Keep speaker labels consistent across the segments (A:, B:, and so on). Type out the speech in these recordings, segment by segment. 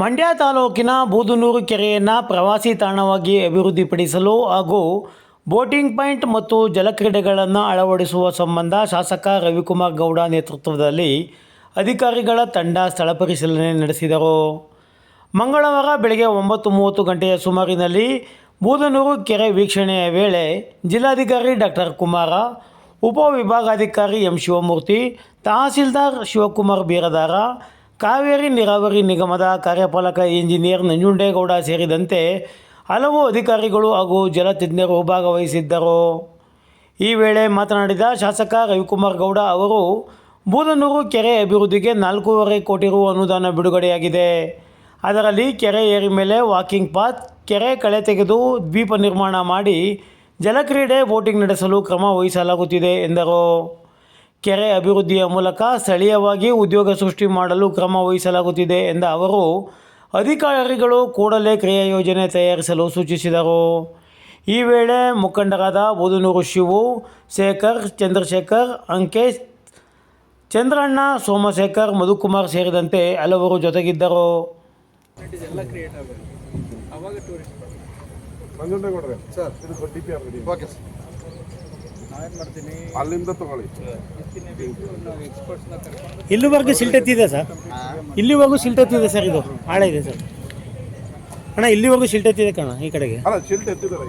A: ಮಂಡ್ಯ ತಾಲೂಕಿನ ಬೂದನೂರು ಕೆರೆಯನ್ನು ಪ್ರವಾಸಿ ತಾಣವಾಗಿ ಅಭಿವೃದ್ಧಿಪಡಿಸಲು ಹಾಗೂ ಬೋಟಿಂಗ್ ಪಾಯಿಂಟ್ ಮತ್ತು ಜಲಕ್ರೀಡೆಗಳನ್ನು ಅಳವಡಿಸುವ ಸಂಬಂಧ ಶಾಸಕ ರವಿಕುಮಾರ್ ಗೌಡ ನೇತೃತ್ವದಲ್ಲಿ ಅಧಿಕಾರಿಗಳ ತಂಡ ಸ್ಥಳ ಪರಿಶೀಲನೆ ನಡೆಸಿದರು. ಮಂಗಳವಾರ ಬೆಳಗ್ಗೆ ಒಂಬತ್ತು ಮೂವತ್ತು ಗಂಟೆಯ ಸುಮಾರಿನಲ್ಲಿ ಬೂದನೂರು ಕೆರೆ ವೀಕ್ಷಣೆಯ ವೇಳೆ ಜಿಲ್ಲಾಧಿಕಾರಿ ಡಾಕ್ಟರ್ ಕುಮಾರ, ಉಪವಿಭಾಗಾಧಿಕಾರಿ ಎಂ ಶಿವಮೂರ್ತಿ, ತಹಸೀಲ್ದಾರ್ ಶಿವಕುಮಾರ್ ಬೀರದಾರ ಕಾವೇರಿ ನೀರಾವರಿ ನಿಗಮದ ಕಾರ್ಯಪಾಲಕ ಇಂಜಿನಿಯರ್ ನಂಜುಂಡೇಗೌಡ ಸೇರಿದಂತೆ ಹಲವು ಅಧಿಕಾರಿಗಳು ಹಾಗೂ ಜಲತಜ್ಞರು ಭಾಗವಹಿಸಿದ್ದರು. ಈ ವೇಳೆ ಮಾತನಾಡಿದ ಶಾಸಕ ರವಿಕುಮಾರ್ ಗೌಡ ಅವರು, ಬೂದನೂರು ಕೆರೆ ಅಭಿವೃದ್ಧಿಗೆ ನಾಲ್ಕೂವರೆ ಕೋಟಿ ರು ಅನುದಾನ ಬಿಡುಗಡೆಯಾಗಿದೆ. ಅದರಲ್ಲಿ ಕೆರೆ ಏರಿ ಮೇಲೆ ವಾಕಿಂಗ್ ಪಾತ್, ಕೆರೆ ಕಳೆ ತೆಗೆದು ದ್ವೀಪ ನಿರ್ಮಾಣ ಮಾಡಿ ಜಲಕ್ರೀಡೆ ಬೋಟಿಂಗ್ ನಡೆಸಲು ಕ್ರಮ ವಹಿಸಲಾಗುತ್ತಿದೆ ಎಂದರು. ಕೆರೆ ಅಭಿವೃದ್ಧಿಯ ಮೂಲಕ ಸ್ಥಳೀಯವಾಗಿ ಉದ್ಯೋಗ ಸೃಷ್ಟಿ ಮಾಡಲು ಕ್ರಮ ವಹಿಸಲಾಗುತ್ತಿದೆ ಎಂದ ಅವರು ಅಧಿಕಾರಿಗಳು ಕೂಡಲೇ ಕ್ರಿಯಾ ಯೋಜನೆ ತಯಾರಿಸಲು ಸೂಚಿಸಿದರು. ಈ ವೇಳೆ ಮುಖಂಡರಾದ ಬುಧನೂರು ಶಿವು ಶೇಖರ್ ಚಂದ್ರಶೇಖರ್ ಅಂಕೇಶ್ ಚಂದ್ರಣ್ಣ ಸೋಮಶೇಖರ್ ಮಧುಕುಮಾರ್ ಸೇರಿದಂತೆ ಹಲವರು ಜೊತೆಗಿದ್ದರು.
B: ಸರ್ ಇದು D P R ready
C: okay sir
D: ನಾವೇನು ಮಾಡ್ತೀನಿ
B: ಅಲ್ಲಿಂದ ತಗೊಳ್ಳಿ.
A: ಇಲ್ಲಿವರೆಗೂ ಸಿಲ್ಟೆತ್ತಿದೆ ಸರ್. ಇಲ್ಲಿವರೆಗೂ ಸಿಲ್ಟೆತ್ತಿದೆ ಸರ್ ಇದು. ಆಳ ಇದೆ ಸರ್. ಅಣ್ಣ ಇಲ್ಲಿವರೆಗೂ ಸಿಲ್ಟೆತ್ತಿದೆ ಕಣ ಈ ಕಡೆಗೆ.
B: ಅಲ್ಲ ಎತ್ತಿದ್ದಾರೆ.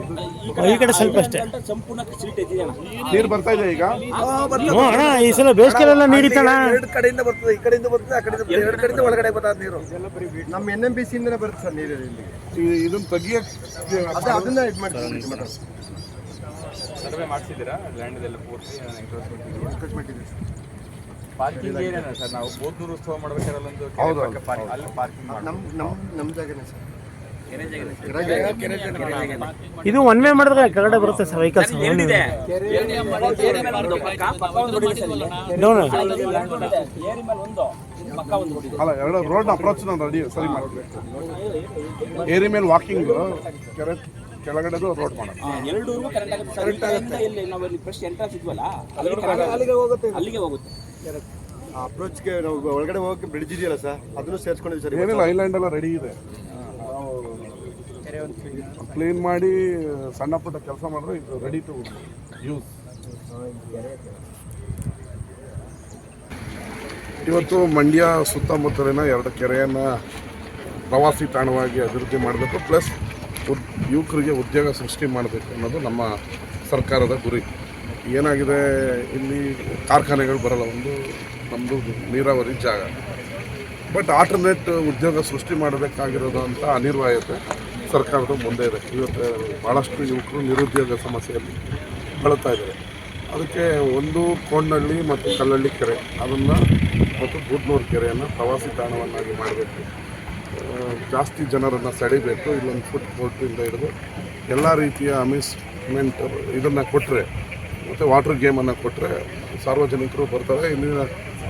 B: ಇದು
A: ಈ ಕಡೆ ಸ್ವಲ್ಪ ಅಷ್ಟೇ.
D: ಸಂಪೂರ್ಣ ಸಿಲ್ಟ್ ಎತ್ತಿದೆ
B: ನೀರು ಬರ್ತಾ ಇದೆ ಈಗ.
A: ಹ್ಞೂ ಅಣ್ಣ ಈ ಸಲ ಬೇಸ್ಗೆಲ್ಲ ನೀರಿತ್ತಣ್ಣ
C: ಎರಡು ಕಡೆಯಿಂದ ಬರ್ತದೆ ಈ ಕಡೆಯಿಂದ ಬರ್ತದೆ ಆ ಕಡೆಯಿಂದ ಬರ್ತದೆ. ಎರಡು ಕಡೆಯಿಂದ ಒಳಗಡೆ ಬರ್ತದೆ ನೀರು. ನಮ್ಮ ಎನ್ ಎಂ ಬಿ ಸಿಯಿಂದ ಇಂದನೇ ಬರುತ್ತೆ ಸರ್ ನೀರು ಇಲ್ಲಿ
B: ಇದನ್ನ ತೆಗಿಯಕ್ಕೆ
C: ಅದೇ ಅದನ್ನ ಇದು ಮಾಡ್ತೀವಿ.
E: ಸರ್ವೆ ಮಾಡಿಸಿದ್ದೀರಾ? ಲ್ಯಾಂಡ್ದೆಲ್ಲ ಪೂರ್ತಿ ಎಂಕ್ರೋಚ್ಮೆಂಟ್
C: ಮಾಡಿದ್ದೀವಿ
E: ಪಾರ್ಕಿಂಗ್ ಏನೇನ ಸರ್? ನಾವು ಬೋದ್ನೂರು ಉತ್ಸವ ಮಾಡ್ಬೇಕಾದ್ರೆ ಅಲ್ಲೊಂದು ಕೆರೆ
B: ಹೌದು,
E: ಪಕ್ಕ ಪಾರ್ಕ್- ಅಲ್ಲಿ ಪಾರ್ಕಿಂಗ್ ಮಾಡಿ
C: ನಮ್ಮ ನಮ್ಮ ನಮ್ಮ ಜಾಗನೇ ಸರ್.
A: ಇದು ಒನ್ ವೇ ಮಾಡಿದ್ರೆ ಕೆಳಗಡೆ ಬರುತ್ತೆ ಸರ್ ವೆಹಿಕಲ್ಸ್
B: ಅಲ್ಲ ಎರಡು ರೋಡ್ ಅಪ್ರೋಚ್ ನಾನು ರೆಡಿ ಸರಿ ಏರಿ ಮೇಲೆ ವಾಕಿಂಗ್ ಕೆರೆ ಕೆಳಗಡೆದು ರೋಡ್ ಮಾಡೋದು.
F: ಎರಡೂರ್ಗೂ ಕರೆಂಟ್ ಆಗುತ್ತೆ. ಸರ್ ಇಲ್ಲಿಂದ ಇಲ್ಲಿ ನಾವು ಇಲ್ಲಿ ಫಸ್ಟ್ ಎಂಟ್ರೆನ್ಸ್ ಇದ್ವಲ್ಲ ಅಲ್ಲಿಗೆ current
C: ಅಲ್ಲಿಗೆ ಹೋಗುತ್ತೆ
F: ಅಲ್ಲಿಗೆ ಹೋಗುತ್ತೆ.
C: ಅಪ್ರೋಚ್ಗೆ ನಾವು ಒಳಗಡೆ ಹೋಗಕ್ಕೆ ಬ್ರಿಡ್ಜ್ ಇದೆಯಲ್ಲ ಸರ್ ಅದನ್ನು ಸೇರಿಸ್ಕೊಂಡಿದ್ವಿ ಸರ್
B: ಏನಿಲ್ಲ ಐಲ್ಯಾಂಡ್ ಎಲ್ಲ ರೆಡಿ ಇದೆ. ಕ್ಲೀನ್ ಮಾಡಿ ಸಣ್ಣ ಪುಟ್ಟ ಕೆಲಸ ಮಾಡಿದ್ರೆ ಇದು ರೆಡಿ ಟು ಯೂಸ್ ಇವತ್ತು ಮಂಡ್ಯ ಸುತ್ತಮುತ್ತಲಿನ ಎರಡು ಕೆರೆಯನ್ನು ಪ್ರವಾಸಿ ತಾಣವಾಗಿ ಅಭಿವೃದ್ಧಿ ಮಾಡಬೇಕು ಪ್ಲಸ್ ಉದ್, ಯುವಕರಿಗೆ ಉದ್ಯೋಗ ಸೃಷ್ಟಿ ಮಾಡಬೇಕು ಅನ್ನೋದು ನಮ್ಮ ಸರ್ಕಾರದ ಗುರಿ. ಏನಾಗಿದೆ, ಇಲ್ಲಿ ಕಾರ್ಖಾನೆಗಳು ಬರಲ್ಲ, ಒಂದು ನಮ್ಮದು ನೀರಾವರಿ ಜಾಗ. ಬಟ್ ಆಲ್ಟರ್ನೇಟ್ ಉದ್ಯೋಗ ಸೃಷ್ಟಿ ಮಾಡಬೇಕಾಗಿರೋದು ಅಂತ ಅನಿವಾರ್ಯತೆ ಸರ್ಕಾರದ ಮುಂದೆ ಇದೆ. ಇವತ್ತು ಭಾಳಷ್ಟು ಯುವಕರು ನಿರುದ್ಯೋಗ ಸಮಸ್ಯೆಯಲ್ಲಿ ಬಳಲ್ತಾ ಇದ್ದಾರೆ. ಅದಕ್ಕೆ ಒಂದು ಕೋಣನಹಳ್ಳಿ ಮತ್ತು ಕಲ್ಲಳ್ಳಿ ಕೆರೆ, ಅದನ್ನು ಮತ್ತು ಬೂದ್ನೂರು ಕೆರೆಯನ್ನು ಪ್ರವಾಸಿ ತಾಣವನ್ನಾಗಿ ಮಾಡಬೇಕು. ಜಾಸ್ತಿ ಜನರನ್ನು ಸೆಳಿಬೇಕು, ಇಲ್ಲೊಂದು ಫುಡ್ ಕೋರ್ಟಿಂದ ಹಿಡಿದು ಎಲ್ಲ ರೀತಿಯ ಅಮ್ಯೂಸ್ಮೆಂಟ್ ಇದನ್ನು ಕೊಟ್ಟರೆ ಮತ್ತು ವಾಟರ್ ಗೇಮನ್ನು ಕೊಟ್ಟರೆ ಸಾರ್ವಜನಿಕರು ಬರ್ತಾರೆ. ಇಲ್ಲಿನ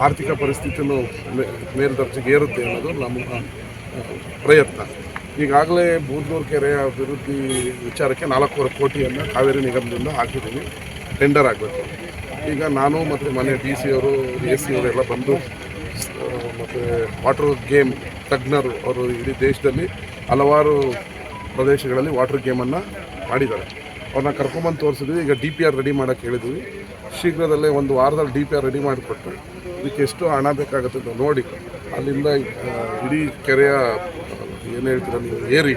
B: ಆರ್ಥಿಕ ಪರಿಸ್ಥಿತಿನೂ ಮೇ- ಮೇಲ್ದರ್ಜೆಗೆ ಏರುತ್ತೆ ಅನ್ನೋದು ನಮ್ಮ ಪ್ರಯತ್ನ. ಈಗಾಗಲೇ ಬೂದ್ನೂರು ಕೆರೆಯ ಅಭಿವೃದ್ಧಿ ವಿಚಾರಕ್ಕೆ ನಾಲ್ಕೂವರೆ ಕೋಟಿಯನ್ನು ಕಾವೇರಿ ನಿಗಮದಿಂದ ಹಾಕಿದ್ದೀನಿ ಟೆಂಡರ್ ಆಗಬೇಕು. ಈಗ ನಾನು ಮತ್ತು ಮನೆ ಡಿ ಸಿ ಅವರು ಎ ಸಿ ಅವರೆಲ್ಲ ಬಂದು ಮತ್ತು ವಾಟರ್ ಗೇಮ್ ತಜ್ಞರು ಅವರು ಇಡೀ ದೇಶದಲ್ಲಿ ಹಲವಾರು ಪ್ರದೇಶಗಳಲ್ಲಿ ವಾಟರ್ ಗೇಮನ್ನು ಮಾಡಿದ್ದಾರೆ. ಅವ್ರನ್ನ ಕರ್ಕೊಂಬಂದು ತೋರಿಸಿದ್ವಿ. ಈಗ ಡಿ ಪಿ ಆರ್ ರೆಡಿ ಮಾಡೋಕ್ಕೆ ಹೇಳಿದ್ವಿ. ಶೀಘ್ರದಲ್ಲೇ ಒಂದು ವಾರದಲ್ಲಿ ಡಿ ಪಿ ಆರ್ ರೆಡಿ ಮಾಡಿಕೊಟ್ಟು ಇದಕ್ಕೆ ಎಷ್ಟು ಹಣ ಬೇಕಾಗುತ್ತೆ ಅಂತ ನೋಡಿ. ಅಲ್ಲಿಂದ ಇಡೀ ಕೆರೆಯ, ಏನು ಹೇಳ್ತೀರ ನೀವು, ಏರಿ.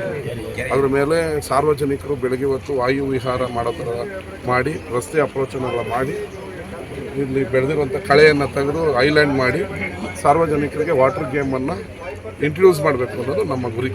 B: ಅದ್ರ ಮೇಲೆ ಸಾರ್ವಜನಿಕರು ಬೆಳಗ್ಗೆ ಹೊತ್ತು ವಾಯು ವಿಹಾರ ಮಾಡೋ ಥರ ಮಾಡಿ, ರಸ್ತೆ ಅಪ್ರೋಚನೆಲ್ಲ ಮಾಡಿ, ಇಲ್ಲಿ ಬೆಳೆದಿರುವಂಥ ಕಳೆಯನ್ನು ತೆಗೆದು ಐಲ್ಯಾಂಡ್ ಮಾಡಿ, ಸಾರ್ವಜನಿಕರಿಗೆ ವಾಟರ್ ಗೇಮನ್ನು ಇಂಟ್ರೊಡ್ಯೂಸ್ ಮಾಡಬೇಕು ಅನ್ನೋದು ನಮ್ಮ ಗುರಿ.